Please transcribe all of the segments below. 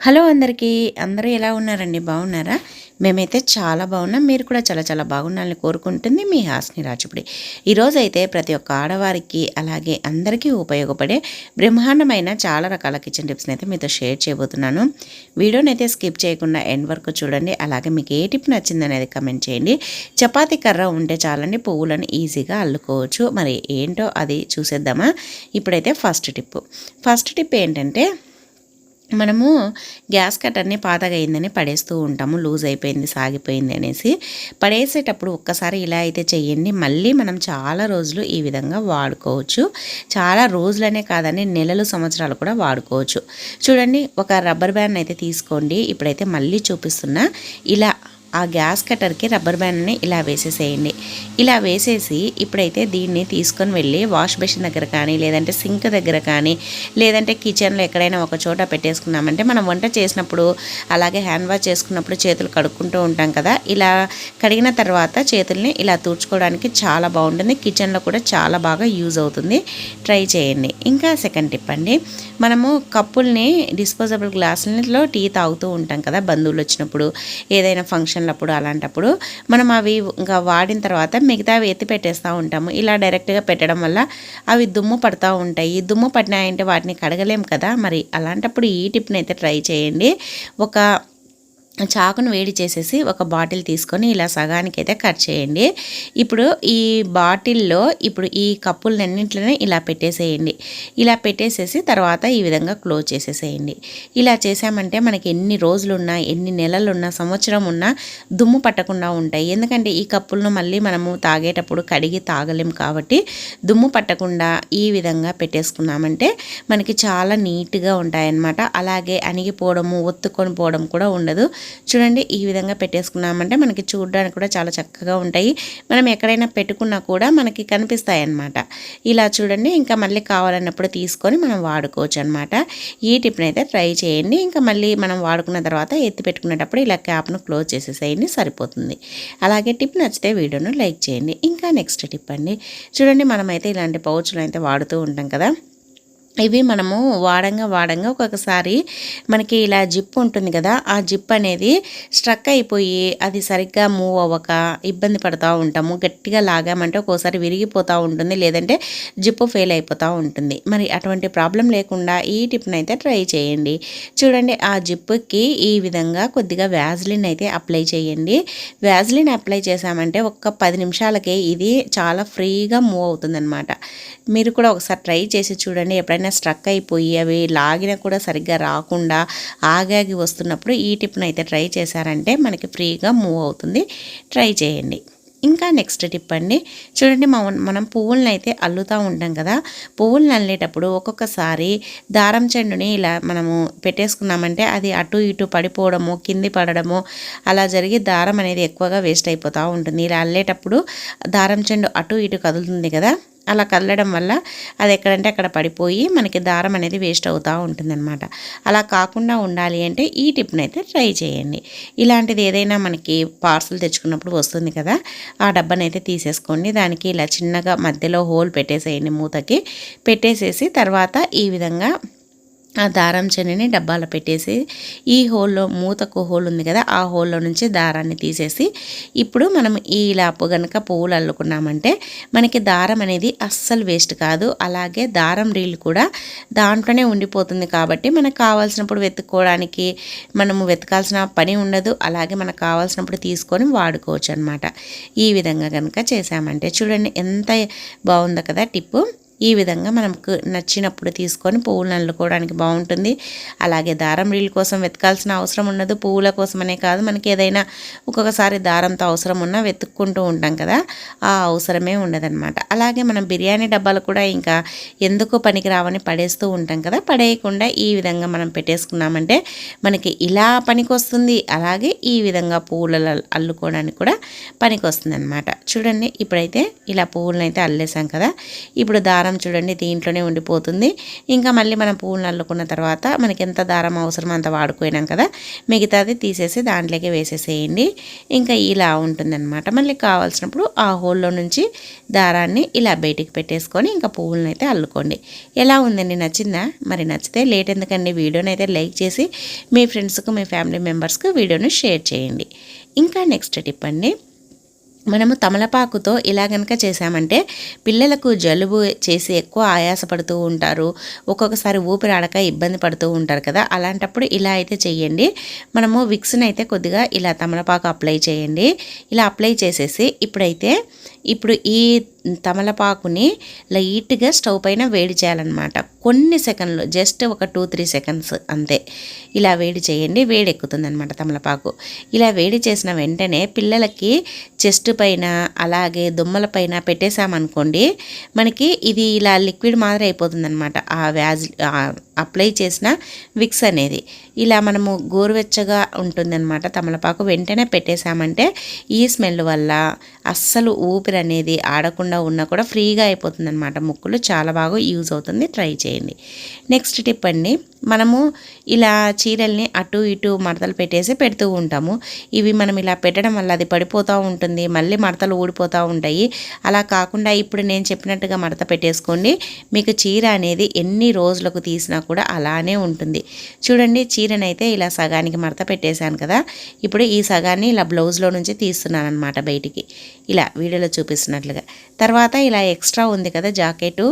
Hello అందరికీ. అందరూ ఎలా ఉన్నారండి? బాగున్నారా? మేమైతే చాలా బాగున్నాం. మీరు కూడా చాలా చాలా బాగున్నారని కోరుకుంటుంది మీ హాస్ని రాజుపుడి. ఈరోజు అయితే ప్రతి ఒక్క ఆడవారికి అలాగే అందరికీ ఉపయోగపడే బ్రహ్మాండమైన చాలా రకాల కిచెన్ టిప్స్ని అయితే మీతో షేర్ చేయబోతున్నాను. వీడియోని అయితే స్కిప్ చేయకుండా ఎండ్ వరకు చూడండి. అలాగే మీకు ఏ టిప్ నచ్చింది అనేది కమెంట్ చేయండి. చపాతీ కర్ర ఉంటే చాలండి. పువ్వులను ఈజీగా అల్లుకోవచ్చు. మరి ఏంటో అది చూసేద్దామా? ఇప్పుడైతే ఫస్ట్ టిప్ ఫస్ట్ టిప్ ఏంటంటే మనము గ్యాస్ కట్టర్ని పాతగా అయిందని పడేస్తూ ఉంటాము. లూజ్ అయిపోయింది సాగిపోయింది అనేసి. పడేసేటప్పుడు ఒక్కసారి ఇలా అయితే చేయండి మళ్ళీ మనం చాలా రోజులు ఈ విధంగా వాడుకోవచ్చు. చాలా రోజులనే కాదని నెలలు సంవత్సరాలు కూడా వాడుకోవచ్చు. చూడండి ఒక రబ్బర్ బ్యాండ్ అయితే తీసుకోండి. ఇప్పుడైతే మళ్ళీ చూపిస్తున్నా ఇలా ఆ గ్యాస్ కట్టర్కి రబ్బర్ బ్యాండ్ని ఇలా వేసేసేయండి. ఇలా వేసేసి ఇప్పుడైతే దీన్ని తీసుకొని వెళ్ళి వాష్ బేసిన్ దగ్గర కానీ లేదంటే సింక్ దగ్గర కానీ లేదంటే కిచెన్లో ఎక్కడైనా ఒక చోట పెట్టేసుకున్నామంటే మనం వంట చేసినప్పుడు అలాగే హ్యాండ్ వాష్ చేసుకున్నప్పుడు చేతులు కడుక్కుంటూ ఉంటాం కదా ఇలా కడిగిన తర్వాత చేతుల్ని ఇలా తూడ్చుకోవడానికి చాలా బాగుంటుంది. కిచెన్లో కూడా చాలా బాగా యూజ్ అవుతుంది. ట్రై చేయండి. ఇంకా సెకండ్ టిప్ అండి మనము కప్పుల్ని డిస్పోజబుల్ గ్లాసులలో టీ తాగుతూ ఉంటాం కదా బంధువులు వచ్చినప్పుడు ఏదైనా ఫంక్షన్ ఫంక్షన్లప్పుడు అలాంటప్పుడు మనం అవి ఇంకా వాడిన తర్వాత మిగతావి ఎత్తి పెట్టేస్తూ ఉంటాము. ఇలా డైరెక్ట్గా పెట్టడం వల్ల అవి దుమ్ము పడుతూ ఉంటాయి. దుమ్ము పడినాయంటే వాటిని కడగలేం కదా. మరి అలాంటప్పుడు ఈ టిప్ని అయితే ట్రై చేయండి. ఒక చాకును వేడి చేసేసి ఒక బాటిల్ తీసుకొని ఇలా సగానికి అయితే కట్ చేయండి. ఇప్పుడు ఈ బాటిల్లో ఇప్పుడు ఈ కప్పులన్నింటిని ఇలా పెట్టేసేయండి. ఇలా పెట్టేసేసి తర్వాత ఈ విధంగా క్లోజ్ చేసేసేయండి. ఇలా చేసామంటే మనకి ఎన్ని రోజులున్నా ఎన్ని నెలలున్నా సంవత్సరం ఉన్నా దుమ్ము పట్టకుండా ఉంటాయి. ఎందుకంటే ఈ కప్పులను మళ్ళీ మనము తాగేటప్పుడు కడిగి తాగలేం కాబట్టి దుమ్ము పట్టకుండా ఈ విధంగా పెట్టేసుకున్నామంటే మనకి చాలా నీట్గా ఉంటాయన్నమాట. అలాగే అణిగిపోవడము ఒత్తుకొని పోవడం కూడా ఉండదు. చూడండి ఈ విధంగా పెట్టేసుకున్నామంటే మనకి చూడడానికి కూడా చాలా చక్కగా ఉంటాయి. మనం ఎక్కడైనా పెట్టుకున్నా కూడా మనకి కనిపిస్తాయి అన్నమాట ఇలా చూడండి ఇంకా మళ్ళీ కావాలన్నప్పుడు తీసుకొని మనం వాడుకోవచ్చు అనమాట ఈ టిప్ని అయితే ట్రై చేయండి. ఇంకా మళ్ళీ మనం వాడుకున్న తర్వాత ఎత్తి పెట్టుకునేటప్పుడు ఇలా క్యాప్ను క్లోజ్ చేసేసేయండి సరిపోతుంది. అలాగే టిప్ నచ్చితే వీడియోను లైక్ చేయండి. ఇంకా నెక్స్ట్ టిప్ అండి. చూడండి మనమైతే ఇలాంటి పౌచ్లు అయితే వాడుతూ ఉంటాం కదా. ఇవి మనము వాడంగా వాడంగా ఒక్కొక్కసారి మనకి ఇలా జిప్ ఉంటుంది కదా ఆ జిప్ అనేది స్ట్రక్ అయిపోయి అది సరిగ్గా మూవ్ అవ్వక ఇబ్బంది పడుతూ ఉంటాము. గట్టిగా లాగామంటే ఒక్కోసారి విరిగిపోతూ ఉంటుంది లేదంటే జిప్పు ఫెయిల్ అయిపోతూ ఉంటుంది. మరి అటువంటి ప్రాబ్లం లేకుండా ఈ టిప్ని అయితే ట్రై చేయండి. చూడండి ఆ జిప్పుకి ఈ విధంగా కొద్దిగా వ్యాజ్లిన్ అయితే అప్లై చేయండి. వ్యాజ్లిన్ అప్లై చేసామంటే ఒక్క పది నిమిషాలకే ఇది చాలా ఫ్రీగా మూవ్ అవుతుందన్నమాట. మీరు కూడా ఒకసారి ట్రై చేసి చూడండి ఎప్పుడైనా ఎక్కడైనా స్ట్రక్ అయిపోయి అవి లాగినా కూడా సరిగ్గా రాకుండా ఆగాగి వస్తున్నప్పుడు ఈ టిప్ను అయితే ట్రై చేశారంటే మనకి ఫ్రీగా మూవ్ అవుతుంది. ట్రై చేయండి. ఇంకా నెక్స్ట్ టిప్ అండి. చూడండి మనం పువ్వులను అయితే అల్లుతూ ఉంటాం కదా. పువ్వులను అల్లేటప్పుడు ఒక్కొక్కసారి దారం చెండుని ఇలా మనము పెట్టేసుకున్నామంటే అది అటు ఇటు పడిపోవడము కింది పడడము అలా జరిగి దారం అనేది ఎక్కువగా వేస్ట్ అయిపోతూ ఉంటుంది. ఇలా అల్లేటప్పుడు దారం చెండు అటు ఇటు కదులుతుంది కదా. అలా కదలడం వల్ల అది ఎక్కడంటే అక్కడ పడిపోయి మనకి దారం అనేది వేస్ట్ అవుతూ ఉంటుందన్నమాట. అలా కాకుండా ఉండాలి అంటే ఈ టిప్ని అయితే ట్రై చేయండి. ఇలాంటిది ఏదైనా మనకి పార్సల్ తెచ్చుకున్నప్పుడు వస్తుంది కదా ఆ డబ్బాని అయితే తీసేసుకోండి. దానికి ఇలా చిన్నగా మధ్యలో హోల్ పెట్టేసేయండి మూతకి. పెట్టేసేసి తర్వాత ఈ విధంగా ఆ దారం చెన్నని డబ్బాలో పెట్టేసి ఈ హోల్లో మూతకు హోల్ ఉంది కదా ఆ హోల్లో నుంచి దారాన్ని తీసేసి ఇప్పుడు మనం ఈ లాపు కనుక పువ్వులు అల్లుకున్నామంటే మనకి దారం అనేది అస్సలు వేస్ట్ కాదు. అలాగే దారం రీల్ కూడా దాంట్లోనే ఉండిపోతుంది కాబట్టి మనకు కావాల్సినప్పుడు వెతుక్కోవడానికి మనము వెతకాల్సిన పని ఉండదు. అలాగే మనకు కావాల్సినప్పుడు తీసుకొని వాడుకోవచ్చు అనమాట ఈ విధంగా కనుక చేసామంటే చూడండి ఎంత బాగుందో కదా టిప్పు. ఈ విధంగా మనకు నచ్చినప్పుడు తీసుకొని పువ్వులను అల్లుకోవడానికి బాగుంటుంది. అలాగే దారం రీల్ కోసం వెతకాల్సిన అవసరం ఉండదు. పువ్వుల కోసమనే కాదు. మనకి ఏదైనా ఒక్కొక్కసారి దారంతో అవసరం ఉన్నా వెతుక్కుంటూ ఉంటాం కదా. ఆ అవసరమే ఉండదన్నమాట. అలాగే మనం బిర్యానీ డబ్బాలు కూడా ఇంకా ఎందుకు పనికి రావని పడేస్తూ ఉంటాం కదా. పడేయకుండా ఈ విధంగా మనం పెట్టేసుకున్నామంటే మనకి ఇలా పనికి వస్తుంది అలాగే ఈ విధంగా పువ్వులలో అల్లుకోవడానికి కూడా పనికి వస్తుంది చూడండి ఇప్పుడైతే ఇలా పువ్వులను అయితే అల్లేసాం కదా. ఇప్పుడు దారం దారం చూడండి దీంట్లోనే ఉండిపోతుంది. ఇంకా మళ్ళీ మనం పువ్వులను అల్లుకున్న తర్వాత మనకి ఎంత దారం అవసరమో అంత వాడుకోయినాం కదా. మిగతాది తీసేసి దాంట్లోకి వేసేసేయండి. ఇంకా ఇలా ఉంటుందన్నమాట. మళ్ళీ కావాల్సినప్పుడు ఆ హోల్లో నుంచి దారాన్ని ఇలా బయటికి పెట్టేసుకొని ఇంకా పువ్వులను అయితే అల్లుకోండి. ఎలా ఉందండి? నచ్చిందా? మరి నచ్చితే లేట్ ఎందుకండి? వీడియోని అయితే లైక్ చేసి మీ ఫ్రెండ్స్కు మీ ఫ్యామిలీ మెంబర్స్కు వీడియోని షేర్ చేయండి. ఇంకా నెక్స్ట్ టిప్ అండి. మనము తమలపాకుతో ఇలా కనుక చేసామంటే పిల్లలకు జలుబు చేసి ఎక్కువ ఆయాసపడుతూ ఉంటారు. ఒక్కొక్కసారి ఊపిరాడక ఇబ్బంది పడుతూ ఉంటారు కదా. అలాంటప్పుడు ఇలా అయితే చేయండి మనము విక్స్ని అయితే కొద్దిగా ఇలా తమలపాకు అప్లై చేయండి. ఇలా అప్లై చేసేసి ఇప్పుడైతే ఇప్పుడు ఈ తమలపాకుని లైట్గా స్టవ్ పైన వేడి చేయాలన్నమాట. కొన్ని సెకండ్లు జస్ట్ ఒక టూ త్రీ సెకండ్స్ అంతే. ఇలా వేడి చేయండి వేడి ఎక్కుతుంది అనమాట తమలపాకు. ఇలా వేడి చేసిన వెంటనే పిల్లలకి చెస్ట్ పైన అలాగే దుమ్మల పైన పెట్టేశామనుకోండి మనకి ఇది ఇలా లిక్విడ్ మాదిరి అయిపోతుంది అనమాట ఆ వ్యాజ్ అప్లై చేసిన విక్స్ అనేది. ఇలా మనము గోరువెచ్చగా ఉంటుందన్నమాట తమలపాకు. వెంటనే పెట్టేశామంటే ఈ స్మెల్ వల్ల అస్సలు ఊపిరి అనేది ఆడకుండా ఉన్నా కూడా ఫ్రీగా అయిపోతుందన్నమాట. ముక్కులు చాలా బాగా యూజ్ అవుతుంది. ట్రై చేయండి. నెక్స్ట్ టిప్ అండి. మనము ఇలా చీరల్ని అటు ఇటు మడతలు పెట్టేసి పెడుతూ ఉంటాము. ఇవి మనం ఇలా పెట్టడం వల్ల అది పడిపోతూ ఉంటుంది మళ్ళీ మడతలు ఊడిపోతూ ఉంటాయి. అలా కాకుండా ఇప్పుడు నేను చెప్పినట్టుగా మడత పెట్టేసుకోండి. మీకు చీర అనేది ఎన్ని రోజులకు తీసినా కూడా అలానే ఉంటుంది. చూడండి చీరనైతే ఇలా సగానికి మడత పెట్టేశాను కదా. ఇప్పుడు ఈ సగాన్ని ఇలా బ్లౌజ్లో నుంచి తీస్తున్నాను అనమాట బయటికి. ఇలా వీడియోలో చూపిస్తున్నట్లుగా. తర్వాత ఇలా ఎక్స్ట్రా ఉంది కదా జాకెట్.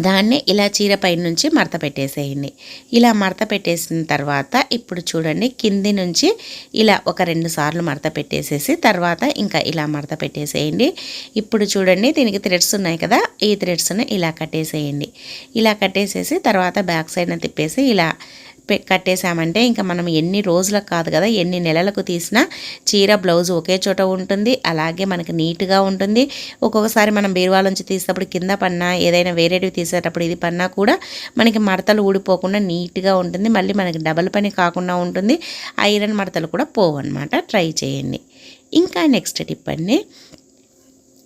దాన్ని ఇలా చీర పై నుంచి మడత పెట్టేసేయండి. ఇలా మడత పెట్టేసిన తర్వాత ఇప్పుడు చూడండి కింది నుంచి ఇలా ఒక రెండు సార్లు మడత పెట్టేసేసి తర్వాత ఇంకా ఇలా మడత పెట్టేసేయండి. ఇప్పుడు చూడండి దీనికి థ్రెడ్స్ ఉన్నాయి కదా ఈ థ్రెడ్స్ని ఇలా కట్టేసేయండి. ఇలా కట్టేసేసి తర్వాత బ్యాక్ సైడ్న తిప్పేసి ఇలా కట్టేసామంటే ఇంకా మనం ఎన్ని రోజులకు కాదు కదా ఎన్ని నెలలకు తీసినా చీర బ్లౌజ్ ఒకే చోట ఉంటుంది. అలాగే మనకి నీట్గా ఉంటుంది. ఒక్కొక్కసారి మనం బీరువాల నుంచి తీసేటప్పుడు కింద పన్నా ఏదైనా వేరేటివి తీసేటప్పుడు ఇది పన్నా కూడా మనకి మడతలు ఊడిపోకుండా నీట్గా ఉంటుంది. మళ్ళీ మనకి డబల్ పని కాకుండా ఉంటుంది. ఐరన్ మడతలు కూడా పోవు అనమాట ట్రై చేయండి. ఇంకా నెక్స్ట్ టిప్ అండి.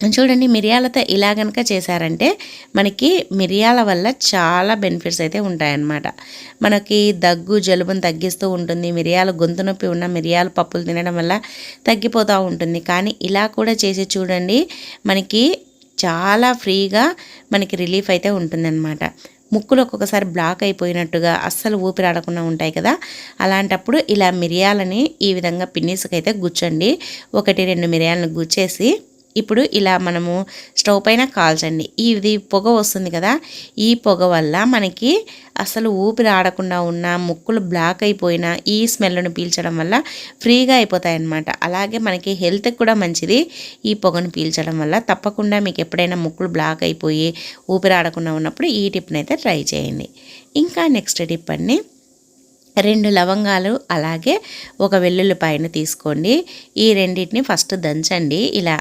చూడండి మిరియాలతో ఇలా కనుక చేశారంటే మనకి మిరియాల వల్ల చాలా బెనిఫిట్స్ అయితే ఉంటాయన్నమాట. మనకి దగ్గు జలుబును తగ్గిస్తూ ఉంటుంది మిరియాలు గొంతు నొప్పి ఉన్న మిరియాలు పప్పులు తినడం వల్ల తగ్గిపోతూ ఉంటుంది. కానీ ఇలా కూడా చేసి చూడండి మనకి చాలా ఫ్రీగా మనకి రిలీఫ్ అయితే ఉంటుందన్నమాట. ముక్కులు ఒక్కొక్కసారి బ్లాక్ అయిపోయినట్టుగా అస్సలు ఊపిరాడకుండా ఉంటాయి కదా. అలాంటప్పుడు ఇలా మిరియాలని ఈ విధంగా పిన్నీసుకైతే గుచ్చండి. ఒకటి రెండు మిరియాలను గుచ్చేసి ఇప్పుడు ఇలా మనము స్టవ్ పైన కాల్చండి. ఇది పొగ వస్తుంది కదా ఈ పొగ వల్ల మనకి అసలు ఊపిరి ఆడకుండా ఉన్న ముక్కులు బ్లాక్ అయిపోయిన ఈ స్మెల్ను పీల్చడం వల్ల ఫ్రీగా అయిపోతాయి అన్నమాట అలాగే మనకి హెల్త్కి కూడా మంచిది ఈ పొగను పీల్చడం వల్ల. తప్పకుండా మీకు ఎప్పుడైనా ముక్కులు బ్లాక్ అయిపోయి ఊపిరి ఆడకుండా ఉన్నప్పుడు ఈ టిప్ని అయితే ట్రై చేయండి. ఇంకా నెక్స్ట్ టిప్ అండి. రెండు లవంగాలు అలాగే ఒక వెల్లుల్లిపాయను తీసుకోండి. ఈ రెండింటిని ఫస్ట్ దంచండి. ఇలా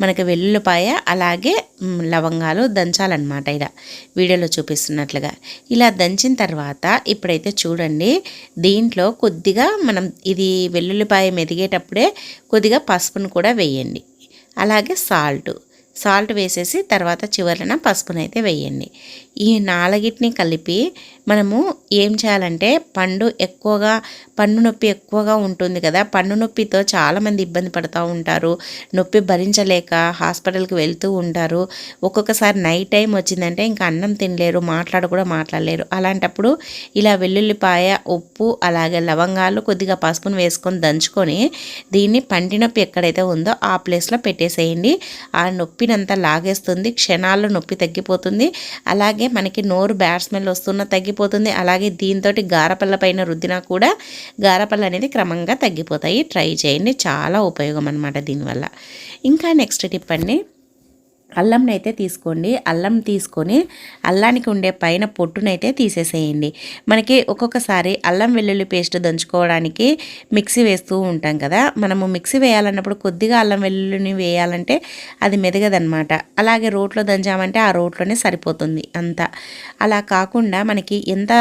మనకి వెల్లుల్లిపాయ అలాగే లవంగాలు దంచాలన్నమాట ఇలా వీడియోలో చూపిస్తున్నట్లుగా. ఇలా దంచిన తర్వాత ఇప్పుడైతే చూడండి దీంట్లో కొద్దిగా మనం ఇది వెల్లుల్లిపాయ మెదిగేటప్పుడే కొద్దిగా పసుపును కూడా వేయండి. అలాగే సాల్ట్ సాల్ట్ వేసేసి తర్వాత చివరన పసుపునైతే వేయండి. ఈ నాలుగిటిని కలిపి మనము ఏం చేయాలంటే పండు ఎక్కువగా పండు నొప్పి ఎక్కువగా ఉంటుంది కదా పండు నొప్పితో చాలామంది ఇబ్బంది పడుతూ ఉంటారు. నొప్పి భరించలేక హాస్పిటల్కి వెళ్తూ ఉంటారు. ఒక్కొక్కసారి నైట్ టైం వచ్చిందంటే ఇంకా అన్నం తినలేరు మాట్లాడ కూడా మాట్లాడలేరు. అలాంటప్పుడు ఇలా వెల్లుల్లిపాయ ఉప్పు అలాగే లవంగాలు కొద్దిగా పసుపును వేసుకొని దంచుకొని దీన్ని పంటి నొప్పి ఎక్కడైతే ఉందో ఆ ప్లేస్లో పెట్టేసేయండి. ఆ నొప్పినంతా లాగేస్తుంది క్షణాల్లో నొప్పి తగ్గిపోతుంది. అలాగే మనకి నోరు బ్యాడ్ స్మెల్ వస్తున్న తగ్గిపోతుంది. అలాగే దీంతో గారపల్ల పైన రుద్దినా కూడా గారపల్ల అనేది క్రమంగా తగ్గిపోతాయి. ట్రై చేయండి. చాలా ఉపయోగం అనమాట దీనివల్ల. ఇంకా నెక్స్ట్ టిప్ అండి. అల్లంనైతే తీసుకోండి. అల్లం తీసుకొని అల్లానికి ఉండే పైన పొట్టునైతే తీసేసేయండి. మనకి ఒక్కొక్కసారి అల్లం వెల్లుల్లి పేస్ట్ దంచుకోవడానికి మిక్సీ వేస్తూ ఉంటాం కదా. మనము మిక్సీ వేయాలన్నప్పుడు కొద్దిగా అల్లం వెల్లుల్లిని వేయాలంటే అది మెదగదనమాట అలాగే రోట్లో దంచామంటే ఆ రోట్లోనే సరిపోతుంది అంత. అలా కాకుండా మనకి ఎంత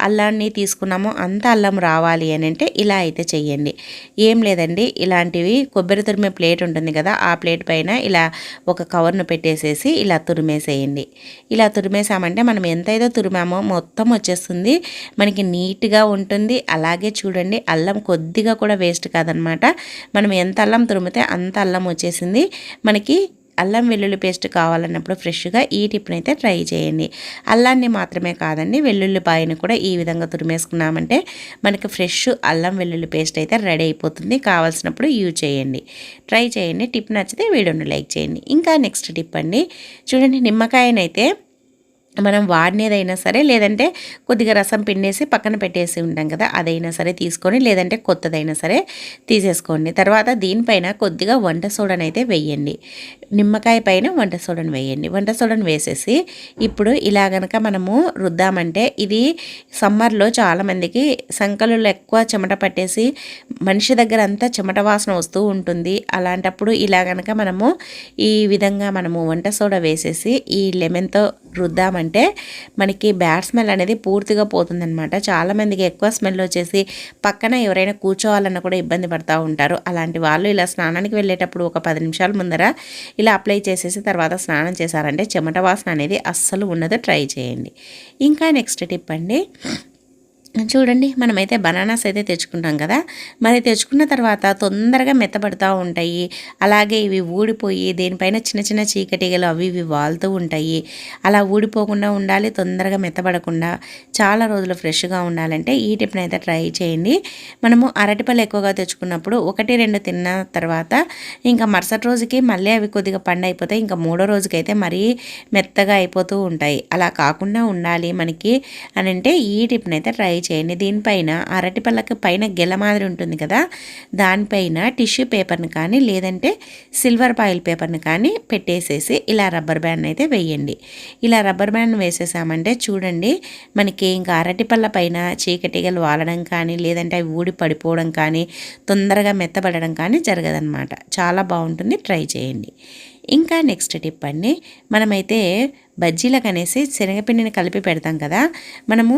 అల్లాన్ని తీసుకున్నామో అంత అల్లం రావాలి అని అంటే ఇలా అయితే చెయ్యండి. ఏం లేదండి. ఇలాంటివి కొబ్బరి తురిమే ప్లేట్ ఉంటుంది కదా. ఆ ప్లేట్ పైన ఇలా ఒక కవర్ను పెట్టేసేసి ఇలా తురిమేసేయండి. ఇలా తురిమేసామంటే మనం ఎంతైతే తురిమామో మొత్తం వచ్చేస్తుంది. మనకి నీట్గా ఉంటుంది. అలాగే చూడండి అల్లం కొద్దిగా కూడా వేస్ట్ కాదనమాట. మనం ఎంత అల్లం తురిమితే అంత అల్లం వచ్చేసింది. మనకి అల్లం వెల్లుల్లి పేస్ట్ కావాలన్నప్పుడు ఫ్రెష్గా ఈ టిప్ని అయితే ట్రై చేయండి. అల్లాన్ని మాత్రమే కాదండి వెల్లుల్లిపాయని కూడా ఈ విధంగా తురిమేసుకున్నామంటే మనకి ఫ్రెష్ అల్లం వెల్లుల్లి పేస్ట్ అయితే రెడీ అయిపోతుంది. కావాల్సినప్పుడు యూజ్ చేయండి. ట్రై చేయండి. టిప్ నచ్చితే వీడియోను లైక్ చేయండి. ఇంకా నెక్స్ట్ టిప్ అండి. చూడండి నిమ్మకాయనైతే మనం వాడినేదైనా సరే లేదంటే కొద్దిగా రసం పిండేసి పక్కన పెట్టేసి ఉంటాం కదా అదైనా సరే తీసుకొని లేదంటే కొత్తదైనా సరే తీసేసుకోండి. తర్వాత దీనిపైన కొద్దిగా వంట సోడని వేయండి. నిమ్మకాయ పైన వంట సోడను వేయండి. వంట సోడను వేసేసి ఇప్పుడు ఇలా గనక మనము రుద్దామంటే ఇది సమ్మర్లో చాలామందికి సంకలలో ఎక్కువ చెమట పట్టేసి మనిషి దగ్గర అంతా చెమట వాసన వస్తూ ఉంటుంది. అలాంటప్పుడు ఇలా గనక మనము ఈ విధంగా మనము వంట సోడా వేసేసి ఈ లెమన్తో రుద్దామంటే మనకి బ్యాడ్ స్మెల్ అనేది పూర్తిగా పోతుందనమాట చాలామందికి ఎక్కువ స్మెల్ వచ్చేసి పక్కన ఎవరైనా కూర్చోవాలన్నా కూడా ఇబ్బంది పడుతూ ఉంటారు. అలాంటి వాళ్ళు ఇలా స్నానానికి వెళ్ళేటప్పుడు ఒక పది నిమిషాల ముందర ఇలా అప్లై చేసేసి తర్వాత స్నానం చేశారంటే చెమట వాసన అనేది అస్సలు ఉన్నది. ట్రై చేయండి. ఇంకా నెక్స్ట్ టిప్ అండి. చూడండి మనమైతే బనానాస్ అయితే తెచ్చుకుంటాం కదా. మరి తెచ్చుకున్న తర్వాత తొందరగా మెత్తబడుతూ ఉంటాయి. అలాగే ఇవి ఊడిపోయి దేనిపైన చిన్న చిన్న చీకటిగలు అవి ఇవి వాలుతూ ఉంటాయి. అలా ఊడిపోకుండా ఉండాలి తొందరగా మెత్తబడకుండా చాలా రోజులు ఫ్రెష్గా ఉండాలంటే ఈ టిప్ని అయితే ట్రై చేయండి. మనము అరటిపళ్ళు ఎక్కువగా తెచ్చుకున్నప్పుడు ఒకటి రెండు తిన్న తర్వాత ఇంకా మరుసటి రోజుకి మళ్ళీ అవి కొద్దిగా పండు అయిపోతాయి ఇంకా మూడో రోజుకైతే మరీ మెత్తగా అయిపోతూ ఉంటాయి. అలా కాకుండా ఉండాలి మనకి అని అంటే ఈ టిప్ని అయితే ట్రై చేయండి. దీనిపైన అరటి పళ్ళకి పైన గెల మాదిరి ఉంటుంది కదా దానిపైన టిష్యూ పేపర్ని కానీ లేదంటే సిల్వర్ పాయిల్ పేపర్ని కానీ పెట్టేసేసి ఇలా రబ్బర్ బ్యాండ్ అయితే వేయండి. ఇలా రబ్బర్ బ్యాండ్ వేసేసామంటే చూడండి మనకి ఇంకా అరటి పళ్ళ పైన చీకటిగలు వాలడం కానీ లేదంటే అవి ఊడి పడిపోవడం కానీ తొందరగా మెత్తబడడం కానీ జరగదనమాట చాలా బాగుంటుంది. ట్రై చేయండి. ఇంకా నెక్స్ట్ టిప్ అండి మనమైతే బజ్జీలకు అనేసి శనగపిండిని కలిపి పెడతాం కదా మనము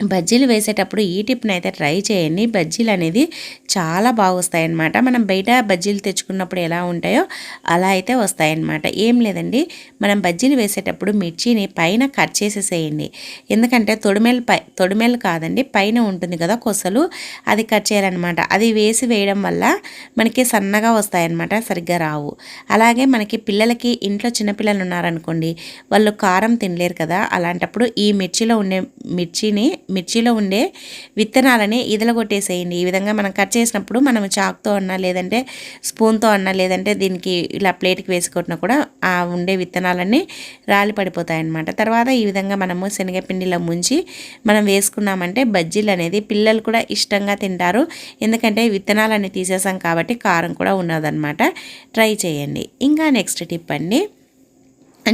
బజ్జీలు వేసేటప్పుడు ఈ టిప్ని అయితే ట్రై చేయండి. బజ్జీలు అనేది చాలా బాగా వస్తాయన్నమాట మనం బయట బజ్జీలు తెచ్చుకున్నప్పుడు ఎలా ఉంటాయో అలా అయితే వస్తాయన్నమాట. ఏం లేదండి. మనం బజ్జీలు వేసేటప్పుడు మిర్చిని పైన కట్ చేసేసేయండి. ఎందుకంటే తొడిమెల్ పై తొడిమెలు కాదండి పైన ఉంటుంది కదా కొసలు అది కట్ చేయాలన్నమాట. అది వేసి వేయడం వల్ల మనకి సన్నగా వస్తాయన్నమాట సరిగ్గా రావు. అలాగే మనకి పిల్లలకి ఇంట్లో చిన్నపిల్లలు ఉన్నారనుకోండి వాళ్ళు కారం తినలేరు కదా అలాంటప్పుడు ఈ మిర్చిలో ఉండే మిర్చిని మిర్చిలో ఉండే విత్తనాలని ఇదలగొట్టేసేయండి ఈ విధంగా మనం కట్ చేసినప్పుడు మనం చాక్తో అన్నా లేదంటే స్పూన్తో అన్నా లేదంటే దీనికి ఇలా ప్లేట్కి వేసుకుంటున్నా కూడా ఆ ఉండే విత్తనాలన్నీ రాలి పడిపోతాయి అన్నమాట తర్వాత ఈ విధంగా మనము శనగపిండిలో ముంచి మనం వేసుకున్నామంటే బజ్జీలు అనేది పిల్లలు కూడా ఇష్టంగా తింటారు. ఎందుకంటే విత్తనాలన్నీ తీసేసాం కాబట్టి కారం కూడా ఉన్నదన్నమాట. ట్రై చేయండి. ఇంకా నెక్స్ట్ టిప్ అండి.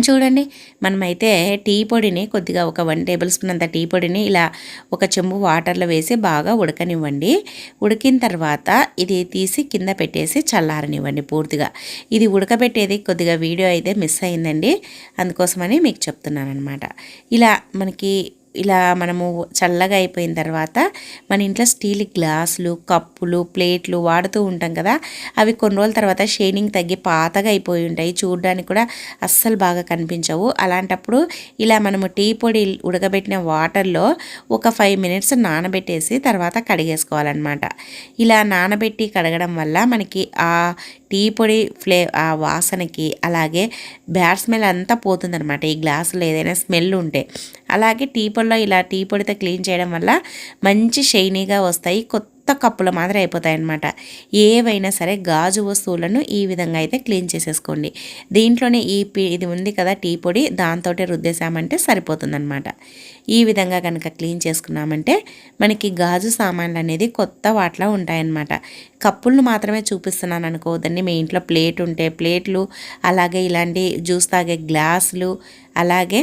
చూడండి మనమైతే టీ పొడిని కొద్దిగా ఒక వన్ టేబుల్ స్పూన్ అంత టీ పొడిని ఇలా ఒక చెంబు వాటర్లో వేసి బాగా ఉడకనివ్వండి. ఉడికిన తర్వాత ఇది తీసి కింద పెట్టేసి చల్లారనివ్వండి పూర్తిగా. ఇది ఉడకబెట్టేది కొద్దిగా వీడియో అయితే మిస్ అయిందండి. అందుకోసమని మీకు చెప్తున్నాను అనమాట ఇలా మనకి ఇలా మనము చల్లగా అయిపోయిన తర్వాత మన ఇంట్లో స్టీల్ గ్లాసులు కప్పులు ప్లేట్లు వాడుతూ ఉంటాం కదా అవి కొన్ని రోజుల తర్వాత షైనింగ్ తగ్గి పాతగా అయిపోయి ఉంటాయి. చూడడానికి కూడా అస్సలు బాగా కనిపించవు. అలాంటప్పుడు ఇలా మనము టీ పొడి ఉడకబెట్టిన వాటర్లో ఒక ఫైవ్ మినిట్స్ నానబెట్టేసి తర్వాత కడిగేసుకోవాలన్నమాట. ఇలా నానబెట్టి కడగడం వల్ల మనకి ఆ టీ పొడి ఫ్లే ఆ వాసనకి అలాగే బ్యాడ్ స్మెల్ అంతా పోతుందనమాట ఈ గ్లాసులో ఏదైనా స్మెల్ ఉంటే. అలాగే టీ పొడిలో ఇలా టీ పొడితో క్లీన్ చేయడం వల్ల మంచి షైనీగా వస్తాయి. కొత్త కొత్త కప్పుల మాదిరి అయిపోతాయి అన్నమాట ఏవైనా సరే గాజు వస్తువులను ఈ విధంగా అయితే క్లీన్ చేసేసుకోండి. దీంట్లోనే ఈ ఇది ఉంది కదా టీ పొడి దాంతో రుద్దేశామంటే సరిపోతుందన్నమాట. ఈ విధంగా కనుక క్లీన్ చేసుకున్నామంటే మనకి గాజు సామాన్లు అనేది కొత్త వాటిలో ఉంటాయన్నమాట. కప్పులను మాత్రమే చూపిస్తున్నాను అనుకోవద్దండి. మీ ఇంట్లో ప్లేట్ ఉంటే ప్లేట్లు అలాగే ఇలాంటి జ్యూస్ తాగే గ్లాసులు అలాగే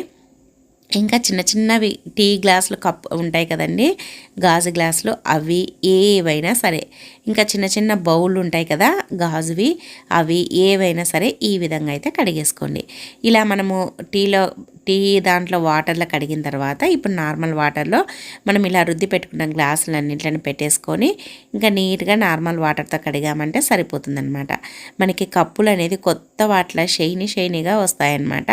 ఇంకా చిన్న చిన్నవి టీ గ్లాసులు కప్ ఉంటాయి కదండి గాజు గ్లాసులు అవి ఏవైనా సరే. ఇంకా చిన్న చిన్న బౌల్ ఉంటాయి కదా గాజువి అవి ఏవైనా సరే ఈ విధంగా అయితే కడిగేసుకోండి. ఇలా మనము టీలో టీ దాంట్లో వాటర్లో కడిగిన తర్వాత ఇప్పుడు నార్మల్ వాటర్లో మనం ఇలా రుద్ది పెట్టుకున్న గ్లాసులన్నింటిని పెట్టేసుకొని ఇంకా నీట్గా నార్మల్ వాటర్తో కడిగామంటే సరిపోతుందనమాట మనకి కప్పులు అనేది కొత్త వాటిలో షైనీ షైనీగా వస్తాయన్నమాట.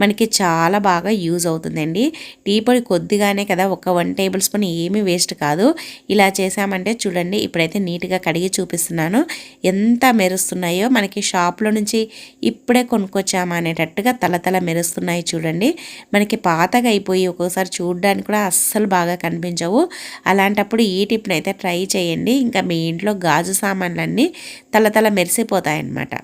మనకి చాలా బాగా యూజ్ అవుతుందండి. టీ పొడి కొద్దిగానే కదా ఒక వన్ టేబుల్ స్పూన్ ఏమీ వేస్ట్ కాదు. ఇలా చేసామంటే చూడండి ఇప్పుడైతే నీట్గా కడిగి చూపిస్తున్నాను. ఎంత మెరుస్తున్నాయో మనకి షాప్లో నుంచి ఇప్పుడే కొనుక్కొచ్చామా అనేటట్టుగా తలతల మెరుస్తున్నాయి చూడండి. మనకి పాతగా అయిపోయి ఒక్కోసారి చూడడానికి కూడా అస్సలు బాగా కనిపించవు. అలాంటప్పుడు ఈ టిప్ని అయితే ట్రై చేయండి. ఇంకా మీ ఇంట్లో గాజు సామాన్లన్నీ తలతల మెరిసిపోతాయన్నమాట.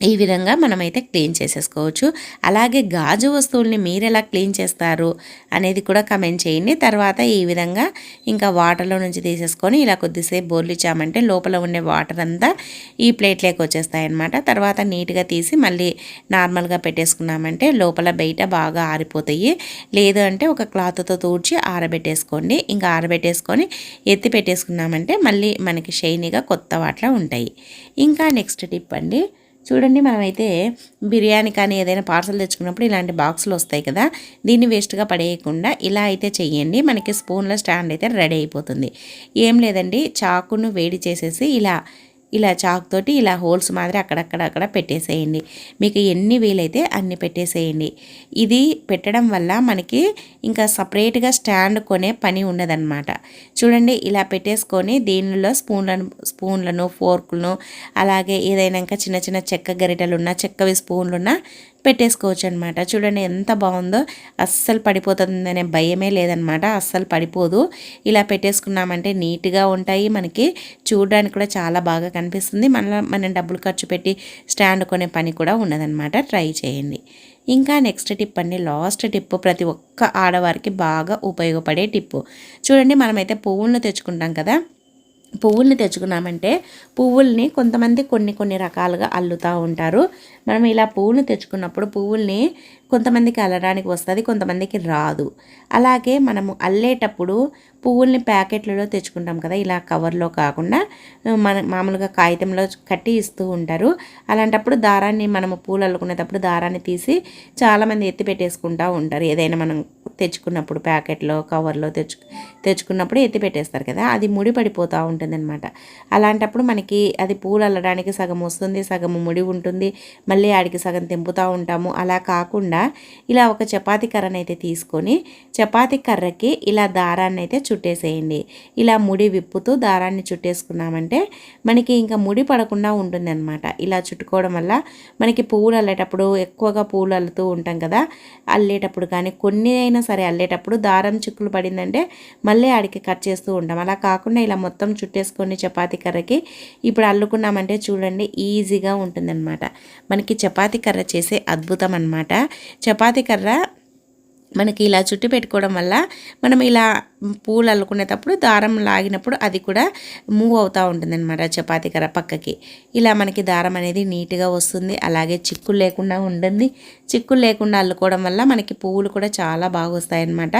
ఈ విధంగా మనమైతే క్లీన్ చేసేసుకోవచ్చు. అలాగే గాజు వస్తువుల్ని మీరు ఎలా క్లీన్ చేస్తారు అనేది కూడా కమెంట్ చేయండి. తర్వాత ఈ విధంగా ఇంకా వాటర్లో నుంచి తీసేసుకొని ఇలా కొద్దిసేపు బోర్లిచ్చామంటే లోపల ఉండే వాటర్ అంతా ఈ ప్లేట్లోకి వచ్చేస్తాయన్నమాట. తర్వాత నీట్గా తీసి మళ్ళీ నార్మల్గా పెట్టేసుకున్నామంటే లోపల బయట బాగా ఆరిపోతాయి. లేదు అంటే ఒక క్లాత్తో తూడ్చి ఆరబెట్టేసుకోండి. ఇంకా ఆరబెట్టేసుకొని ఎత్తి పెట్టేసుకున్నామంటే మళ్ళీ మనకి షైనీగా కొత్త వాటిలో ఉంటాయి. ఇంకా నెక్స్ట్ టిప్ అండి. చూడండి మనమైతే బిర్యానీ కానీ ఏదైనా పార్సల్ తెచ్చుకున్నప్పుడు ఇలాంటి బాక్సులు వస్తాయి కదా దీన్ని వేస్ట్గా పడేయకుండా ఇలా అయితే చెయ్యండి. మనకి స్పూన్ల స్టాండ్ అయితే రెడీ అయిపోతుంది. ఏం లేదండి చాకును వేడి చేసేసి ఇలా ఇలా చాక్ తోటి ఇలా హోల్స్ మాదిరి అక్కడక్కడక్కడ పెట్టేసేయండి. మీకు ఎన్ని వీలైతే అన్ని పెట్టేసేయండి. ఇది పెట్టడం వల్ల మనకి ఇంకా సపరేట్గా స్టాండ్ కొనే పని ఉండదన్నమాట. చూడండి ఇలా పెట్టేసుకొని దీనిలో స్పూన్లను స్పూన్లను ఫోర్కులను అలాగే ఏదైనా ఇంకా చిన్న చిన్న చెక్క గరిటెలున్నా చెక్కవి స్పూన్లున్నా పెట్టేసుకోవచ్చు అనమాట చూడండి ఎంత బాగుందో. అస్సలు పడిపోతుందనే భయమే లేదనమాట. అస్సలు పడిపోదు. ఇలా పెట్టేసుకున్నామంటే నీట్గా ఉంటాయి మనకి. చూడడానికి కూడా చాలా బాగా కనిపిస్తుంది. మళ్ళీ మనం డబ్బులు ఖర్చు పెట్టి స్టాండ్ కొనే పని కూడా ఉన్నదనమాట ట్రై చేయండి. ఇంకా నెక్స్ట్ టిప్ అండి. లాస్ట్ టిప్ ప్రతి ఒక్క ఆడవారికి బాగా ఉపయోగపడే టిప్పు చూడండి మనమైతే పువ్వులను తెచ్చుకుంటాం కదా. పువ్వుల్ని తెచ్చుకున్నామంటే పువ్వుల్ని కొంతమంది కొన్ని కొన్ని రకాలుగా అల్లుతూ ఉంటారు. మనం ఇలా పువ్వుల్ని తెచ్చుకున్నప్పుడు పువ్వుల్ని కొంతమందికి అల్లడానికి వస్తుంది కొంతమందికి రాదు. అలాగే మనము అల్లేటప్పుడు పువ్వుల్ని ప్యాకెట్లలో తెచ్చుకుంటాం కదా ఇలా కవర్లో కాకుండా మన మామూలుగా కాగితంలో కట్టి ఇస్తూ ఉంటారు. అలాంటప్పుడు దారాన్ని మనము పూలు అల్లుకునేటప్పుడు దారాన్ని తీసి చాలామంది ఎత్తి పెట్టేసుకుంటూ ఉంటారు. ఏదైనా మనం తెచ్చుకున్నప్పుడు ప్యాకెట్లో కవర్లో తెచ్చు తెచ్చుకున్నప్పుడు ఎత్తి పెట్టేస్తారు కదా అది ముడి పడిపోతూ ఉంటుంది అనమాట అలాంటప్పుడు మనకి అది పూలు అల్లడానికి సగం వస్తుంది సగం ముడి ఉంటుంది మళ్ళీ ఆడికి సగం తెంపుతూ ఉంటాము. అలా కాకుండా ఇలా ఒక చపాతీ కర్రనైతే తీసుకొని చపాతీ కర్రకి ఇలా దారాన్ని అయితే చుట్టేసేయండి. ఇలా ముడి విప్పుతూ దారాన్ని చుట్టేసుకున్నామంటే మనకి ఇంకా ముడి పడకుండా ఉంటుంది అనమాట ఇలా చుట్టుకోవడం వల్ల మనకి పువ్వులు అల్లేటప్పుడు ఎక్కువగా పువ్వులు అల్లుతూ ఉంటాం కదా అల్లేటప్పుడు కానీ కొన్ని అయినా సరే అల్లేటప్పుడు దారం చిక్కులు పడిందంటే మళ్ళీ ఆడికి కట్ చేస్తూ ఉంటాం. అలా కాకుండా ఇలా మొత్తం చుట్టేసుకొని చపాతీ కర్రకి ఇప్పుడు అల్లుకున్నామంటే చూడండి ఈజీగా ఉంటుందన్నమాట. మనకి చపాతీ కర్ర చేసే అద్భుతం అనమాట చపాతీ కర్ర మనకి ఇలా చుట్టి పెట్టుకోవడం వల్ల మనం ఇలా పూలు అల్లుకునేటప్పుడు దారం లాగినప్పుడు అది కూడా మూవ్ అవుతూ ఉంటుందన్నమాట చపాతీ కర్ర పక్కకి. ఇలా మనకి దారం అనేది నీట్గా వస్తుంది. అలాగే చిక్కులు లేకుండా ఉంటుంది. చిక్కులు లేకుండా అల్లుకోవడం వల్ల మనకి పువ్వులు కూడా చాలా బాగా వస్తాయన్నమాట.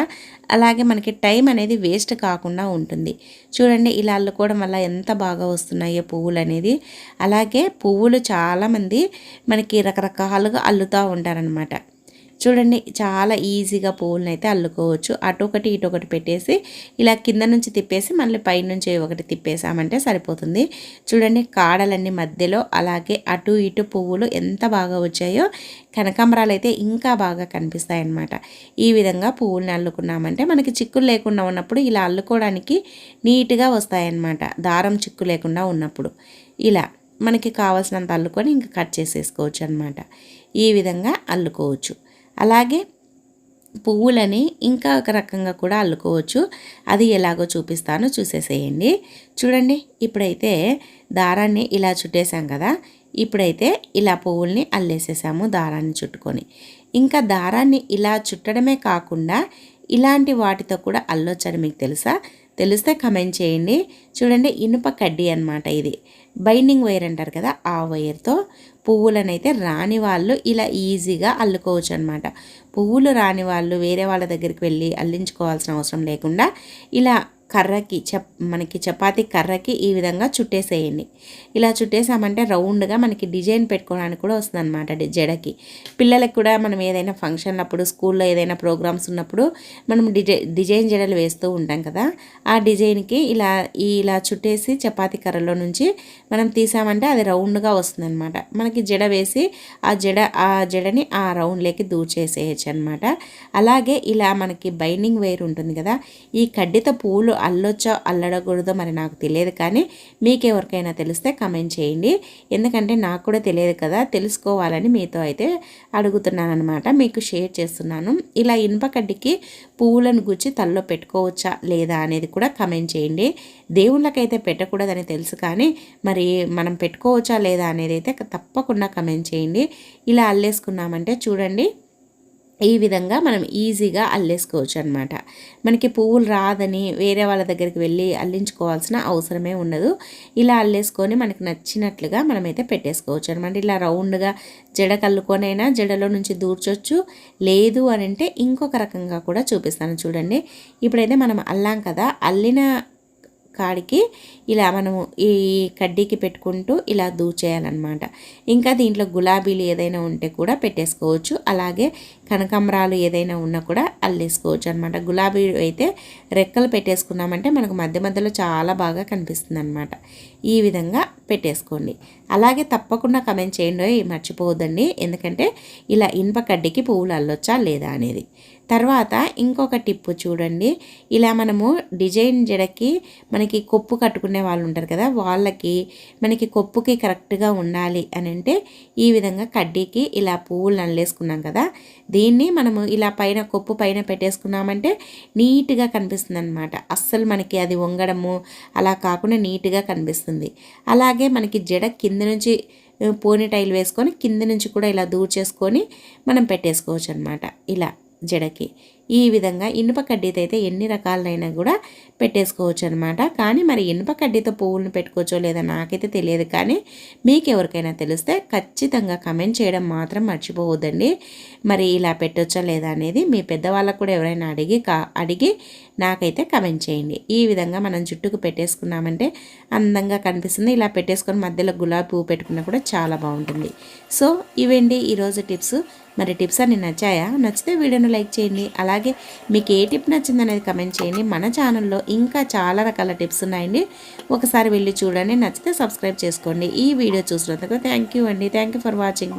అలాగే మనకి టైం అనేది వేస్ట్ కాకుండా ఉంటుంది. చూడండి ఇలా అల్లుకోవడం వల్ల ఎంత బాగా వస్తున్నాయో పువ్వులు అనేది. అలాగే పువ్వులు చాలామంది మనకి రకరకాలుగా అల్లుతూ ఉంటారనమాట చూడండి చాలా ఈజీగా పువ్వులను అయితే అల్లుకోవచ్చు. అటు ఒకటి ఇటు ఒకటి పెట్టేసి ఇలా కింద నుంచి తిప్పేసి మళ్ళీ పైనుంచి ఒకటి తిప్పేసామంటే సరిపోతుంది. చూడండి కాడలన్నీ మధ్యలో అలాగే అటు ఇటు పువ్వులు ఎంత బాగా వచ్చాయో కనకాంబరాలు అయితే ఇంకా బాగా కనిపిస్తాయి అన్నమాట ఈ విధంగా పువ్వుల్ని అల్లుకున్నామంటే మనకి చిక్కులు లేకుండా ఉన్నప్పుడు ఇలా అల్లుకోవడానికి నీట్గా వస్తాయన్నమాట. దారం చిక్కు లేకుండా ఉన్నప్పుడు. ఇలా మనకి కావాల్సినంత అల్లుకొని ఇంకా కట్ చేసేసుకోవచ్చు అనమాట ఈ విధంగా అల్లుకోవచ్చు. అలాగే పువ్వులని ఇంకా ఒక రకంగా కూడా అల్లుకోవచ్చు. అది ఎలాగో చూపిస్తాను చూసేసేయండి. చూడండి ఇప్పుడైతే దారాన్ని ఇలా చుట్టేసాం కదా. ఇప్పుడైతే ఇలా పువ్వుల్ని అల్లేసేసాము దారాన్ని చుట్టుకొని. ఇంకా దారాన్ని ఇలా చుట్టడమే కాకుండా ఇలాంటి వాటితో కూడా అల్లొచ్చని మీకు తెలుసా? తెలిస్తే కమెంట్ చేయండి. చూడండి ఇనుప కడ్డీ అనమాట ఇది. బైండింగ్ వైర్ అంటారు కదా ఆ వైర్తో పువ్వులను అయితే రాని వాళ్ళు ఇలా ఈజీగా అల్లుకోవచ్చు అనమాట పువ్వులు రాని వాళ్ళు వేరే వాళ్ళ దగ్గరికి వెళ్ళి అల్లించుకోవాల్సిన అవసరం లేకుండా ఇలా కర్రకి చప్ మనకి చపాతీ కర్రకి ఈ విధంగా చుట్టేసేయండి. ఇలా చుట్టేసామంటే రౌండ్గా మనకి డిజైన్ పెట్టుకోవడానికి కూడా వస్తుంది అనమాట జడకి. పిల్లలకు కూడా మనం ఏదైనా ఫంక్షన్ అప్పుడు స్కూల్లో ఏదైనా ప్రోగ్రామ్స్ ఉన్నప్పుడు మనం డిజై డిజైన్ జడలు వేస్తూ ఉంటాం కదా. ఆ డిజైన్కి ఇలా ఇలా చుట్టేసి చపాతీ కర్రలో నుంచి మనం తీసామంటే అది రౌండ్గా వస్తుందన్నమాట. మనకి జడ వేసి ఆ జడ ఆ జడని ఆ రౌండ్లోకి దూచేసేయచ్చు అనమాట అలాగే ఇలా మనకి బైండింగ్ వైర్ ఉంటుంది కదా ఈ కడ్డిత పూలు అల్లొచ్చో అల్లడకూడదో మరి నాకు తెలియదు కానీ మీకెవరికైనా తెలిస్తే కమెంట్ చేయండి. ఎందుకంటే నాకు కూడా తెలియదు కదా తెలుసుకోవాలని మీతో అయితే అడుగుతున్నాను అనమాట మీకు షేర్ చేస్తున్నాను. ఇలా ఇనుప కడ్డికి పువ్వులను గుచ్చి తల్లో పెట్టుకోవచ్చా లేదా అనేది కూడా కమెంట్ చేయండి. దేవుళ్ళకైతే పెట్టకూడదని తెలుసు కానీ మరి మనం పెట్టుకోవచ్చా లేదా అనేది అయితే తప్పకుండా కమెంట్ చేయండి. ఇలా అల్లేసుకున్నామంటే చూడండి. ఈ విధంగా మనం ఈజీగా అల్లేసుకోవచ్చు అనమాట మనకి పువ్వులు రాదని వేరే వాళ్ళ దగ్గరికి వెళ్ళి అల్లించుకోవాల్సిన అవసరమే ఉండదు. ఇలా అల్లేసుకొని మనకి నచ్చినట్లుగా మనమైతే పెట్టేసుకోవచ్చు అనమాట ఇలా రౌండ్గా జడ కల్లుకొనైనా జడలో నుంచి దూర్చొచ్చు. లేదు అని అంటే ఇంకొక రకంగా కూడా చూపిస్తాను చూడండి. ఇప్పుడైతే మనం అల్లాం కదా అల్లిన కాడికి ఇలా మనము ఈ కడ్డీకి పెట్టుకుంటూ ఇలా దూచేయాలన్నమాట ఇంకా దీంట్లో గులాబీలు ఏదైనా ఉంటే కూడా పెట్టేసుకోవచ్చు. అలాగే కనకాంబరాలు ఏదైనా ఉన్నా కూడా అల్లేసుకోవచ్చు అనమాట గులాబీ అయితే రెక్కలు పెట్టేసుకున్నామంటే మనకు మధ్య మధ్యలో చాలా బాగా కనిపిస్తుంది అనమాట ఈ విధంగా పెట్టేసుకోండి. అలాగే తప్పకుండా కమెంట్ చేయండి. మర్చిపోవద్దండి. ఎందుకంటే ఇలా ఇనుప కడ్డీకి పువ్వులు అల్లొచ్చా లేదా అనేది. తర్వాత ఇంకొక టిప్పు చూడండి. ఇలా మనము డిజైన్ జడకి మనకి కొప్పు కట్టుకునే వాళ్ళు ఉంటారు కదా వాళ్ళకి మనకి కొప్పుకి కరెక్ట్గా ఉండాలి అని అంటే ఈ విధంగా కడ్డీకి ఇలా పువ్వులు నల్లేసుకున్నాం కదా దీన్ని మనము ఇలా పైన కొప్పు పైన పెట్టేసుకున్నామంటే నీట్గా కనిపిస్తుంది అనమాట అస్సలు మనకి అది వంగడము అలా కాకుండా నీట్గా కనిపిస్తుంది. అలాగే మనకి జడ కింద నుంచి పోనీ టైల్ వేసుకొని కింద నుంచి కూడా ఇలా దూర్ చేసుకొని మనం పెట్టేసుకోవచ్చు అనమాట ఇలా జడకి. ఈ విధంగా ఇనుప కడ్డీతో అయితే ఎన్ని రకాలైనా కూడా పెట్టేసుకోవచ్చు అనమాట కానీ మరి ఇనుప కడ్డీతో పువ్వులను పెట్టుకోవచ్చో లేదా నాకైతే తెలియదు. కానీ మీకు ఎవరికైనా తెలిస్తే ఖచ్చితంగా కమెంట్ చేయడం మాత్రం మర్చిపోవద్దండి. మరి ఇలా పెట్టొచ్చా లేదా అనేది మీ పెద్దవాళ్ళకు కూడా ఎవరైనా అడిగి కా అడిగి నాకైతే కమెంట్ చేయండి. ఈ విధంగా మనం జుట్టుకు పెట్టేసుకున్నామంటే అందంగా కనిపిస్తుంది. ఇలా పెట్టేసుకొని మధ్యలో గులాబీ పువ్వు పెట్టుకున్నా కూడా చాలా బాగుంటుంది. సో ఇవండి ఈరోజు టిప్స్. మరి టిప్స్ అన్ని నచ్చాయా? నచ్చితే వీడియోను లైక్ చేయండి. అలాగే అలాగే మీకు ఏ టిప్ నచ్చింది అనేది కమెంట్ చేయండి. మన ఛానల్లో ఇంకా చాలా రకాల టిప్స్ ఉన్నాయండి. ఒకసారి వెళ్ళి చూడండి. నచ్చితే సబ్స్క్రైబ్ చేసుకోండి. ఈ వీడియో చూసినందుకు థ్యాంక్ యూ అండి. Thank you for watching.